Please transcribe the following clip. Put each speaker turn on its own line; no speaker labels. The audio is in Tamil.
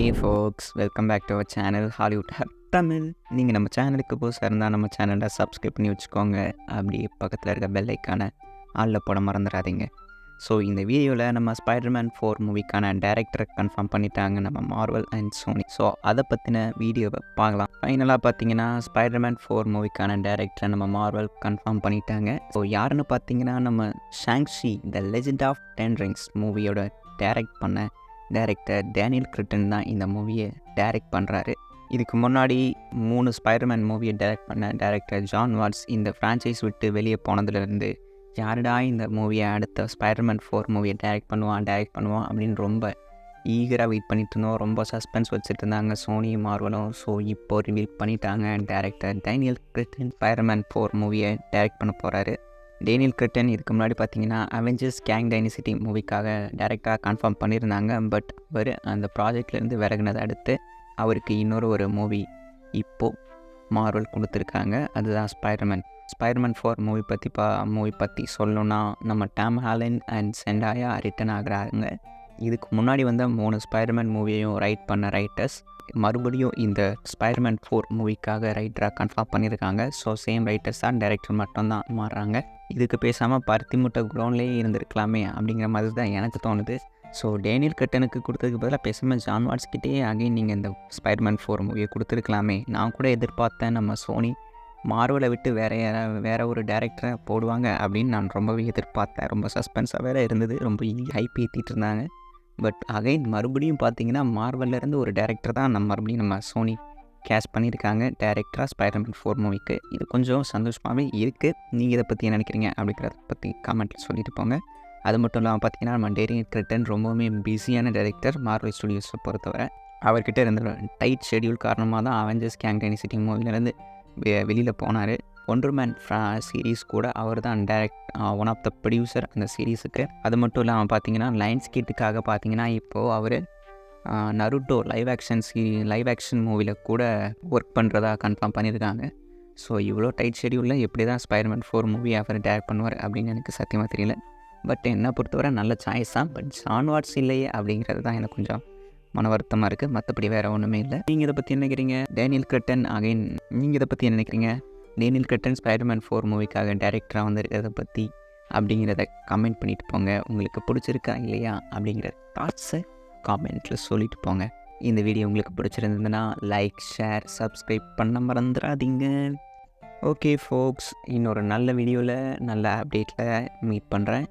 Hey folks welcome back to our channel Hollywood hub Tamil நீங்கள் நம்ம சேனலுக்கு புதுசாக இருந்தால் நம்ம சேனலை சப்ஸ்கிரைப் பண்ணி வச்சுக்கோங்க. அப்படியே பக்கத்தில் இருக்க பெல்லைக்கான ஆளில் போட மறந்துடாதீங்க. ஸோ இந்த வீடியோவில் நம்ம ஸ்பைடர்மேன் ஃபோர் மூவிக்கான டேரக்டரை கன்ஃபார்ம் பண்ணிட்டாங்க நம்ம மார்வல் அண்ட் சோனி ஸோ அதை பற்றின வீடியோவை பார்க்கலாம் ஃபைனலாக பார்த்தீங்கன்னா ஸ்பைடர்மேன் ஃபோர் மூவிக்கான டேரக்டரை நம்ம மார்வல் கன்ஃபார்ம் பண்ணிட்டாங்க. ஸோ யாருன்னு பார்த்தீங்கன்னா நம்ம Shang Chi the legend of ten rings மூவியோட டேரக்ட் பண்ண டேரக்டர் டேனியல் கிரிட்டன் தான் இந்த மூவியை டைரக்ட் பண்ணுறாரு இதுக்கு முன்னாடி மூணு ஸ்பைடர்மேன் மூவியை டைரக்ட் பண்ண டேரக்டர் ஜான் வாட்ஸ் இந்த ஃப்ரான்ச்சைஸ் விட்டு வெளியே போனதுலேருந்து யாருடா இந்த மூவியை அடுத்த ஸ்பைடர்மேன் ஃபோர் மூவியை டைரக்ட் பண்ணுவான் டைரக்ட் பண்ணுவான்? அப்படின்னு ரொம்ப ஈகராக வெயிட் பண்ணிட்டு இருந்தோம். ரொம்ப சஸ்பென்ஸ் வச்சுட்டு இருந்தாங்க சோனி மார்வலும் ஸோ இப்போ ரிவீல் பண்ணிட்டாங்க director Daniel Cretton Spiderman four மூவியை டைரக்ட் பண்ண போகிறாரு டேனியல் கிரிட்டன் இதுக்கு முன்னாடி பார்த்தீங்கன்னா அவெஞ்சர்ஸ் கேங் டைனிசிட்டி மூவிக்காக டேரெக்டாக கன்ஃபார்ம் பண்ணியிருந்தாங்க. பட் அவர் அந்த ப்ராஜெக்ட்லேருந்து விறகுனதை அடுத்து அவருக்கு இன்னொரு ஒரு மூவி இப்போது மார்வல் கொடுத்துருக்காங்க. அதுதான் ஸ்பைடர்மேன் ஸ்பைடர்மேன் ஃபோர் மூவி பற்றி பா மூவி பற்றி சொல்லணுன்னா நம்ம Tom Holland and Zendaya return ஆகிறாங்க. இதுக்கு முன்னாடி வந்த மூணு ஸ்பைடர்மேன் மூவியையும் ரைட் பண்ண ரைட்டர்ஸ் மறுபடியும் இந்த ஸ்பைடர்மேன் ஃபோர் மூவிக்காக ரைட்டராக கன்ஃபார்ம் பண்ணியிருக்காங்க. ஸோ சேம் ரைட்டர்ஸ் தான் டைரக்டர் மட்டும்தான் மாறுறாங்க. இதுக்கு பேசாமல் பருத்தி முட்டை க்ரௌண்ட்லேயே இருந்திருக்கலாமே அப்படிங்கிற மாதிரி தான் எனக்கு தோணுது. ஸோ டேனியல் கட்டனுக்கு கொடுத்ததுக்கு பதிலாக பேசாமல் ஜான் வாட்ஸ்கிட்டே அகைன் நீங்கள் இந்த ஸ்பைடர்மேன் ஃபோர் மூவியை கொடுத்துருக்கலாமே. நான் கூட எதிர்பார்த்தேன் நம்ம சோனி மார்வலை விட்டு வேற யாரா- வேற ஒரு டேரக்டரை போடுவாங்க அப்படின்னு நான் ரொம்பவே எதிர்பார்த்தேன். ரொம்ப சஸ்பென்ஸாக வேறு இருந்தது ரொம்ப ஹைப் ஏற்றிட்டு இருந்தாங்க. பட் அகைன் மறுபடியும் பார்த்தீங்கன்னா மார்வல்லேருந்து ஒரு டேரக்டர் தான் நம்ம மறுபடியும் நம்ம சோனி கேஷ் பண்ணியிருக்காங்க. டேரக்டராக ஸ்பைடர்மேன் ஃபோர் மூவிக்கு இது கொஞ்சம் சந்தோஷமாகவே இருக்குது நீங்கள் இதை பற்றி என்ன நினைக்கிறீங்க அப்படிங்கிறத பற்றி கமெண்ட்டில் சொல்லிட்டு போங்க. அது மட்டும் இல்லாமல் பார்த்தீங்கன்னா நம்ம டேரிங் கிரிட்டன் ரொம்பவுமே பிஸியான டைரக்டர் மார்வல் ஸ்டுடியோஸை பொறுத்தவரை. அவர்கிட்ட இருந்த டைட் ஷெட்யூல் காரணமாக தான் அவெஞ்சர்ஸ் கேங்டனி சிட்டி மூவிலேருந்து வெளியில் போனார். ஒண்டர்மேன் ஃப்ரா சீரீஸ் கூட அவர் தான் direct one of the producer அந்த சீரீஸுக்கு அது மட்டும் இல்லாமல் பார்த்தீங்கன்னா லைன்ஸ் கீட்டுக்காக பார்த்தீங்கன்னா இப்போது அவர் நருட்டோ லைவ் ஆக்ஷன் சீ லைவ் ஆக்ஷன் மூவியில் கூட ஒர்க் பண்ணுறதா கன்ஃபார்ம் பண்ணியிருக்காங்க. ஸோ இவ்வளோ டைட் ஷெடியூலில் எப்படி தான் ஸ்பைர்மேன் ஃபோர் மூவி அவர் டேரக்ட் பண்ணுவார் அப்படின்னு எனக்கு சத்தியமாக தெரியல. பட் என்னை பொறுத்தவரை நல்ல சாய்ஸ் தான். பட் ஜான் வாட்ஸ் இல்லையே அப்படிங்கிறது தான் எனக்கு கொஞ்சம் மன வருத்தமாக இருக்குது மற்றபடி வேறு ஒன்றுமே இல்லை. நீங்கள் இதை பற்றி நினைக்கிறீங்க? டேனியல் கிரட்டன் அகைன் நீங்கள் இதை பற்றி நினைக்கிறீங்க? Daniel Cretton Spider Man four மூவிக்காக டேரக்டராக வந்திருக்கிறத பற்றி அப்படிங்கிறத கமெண்ட் பண்ணிட்டு போங்க. உங்களுக்கு பிடிச்சிருக்கா இல்லையா அப்படிங்கிற தாட்ஸை காமெண்ட்டில் சொல்லிட்டு போங்க. இந்த வீடியோ உங்களுக்கு பிடிச்சிருந்ததுன்னா லைக் ஷேர் சப்ஸ்கிரைப் பண்ண மறந்துடாதீங்க. ஓகே ஃபோக்ஸ் இன்னொரு நல்ல வீடியோவில் நல்ல அப்டேட்டில் மீட் பண்ணுறேன்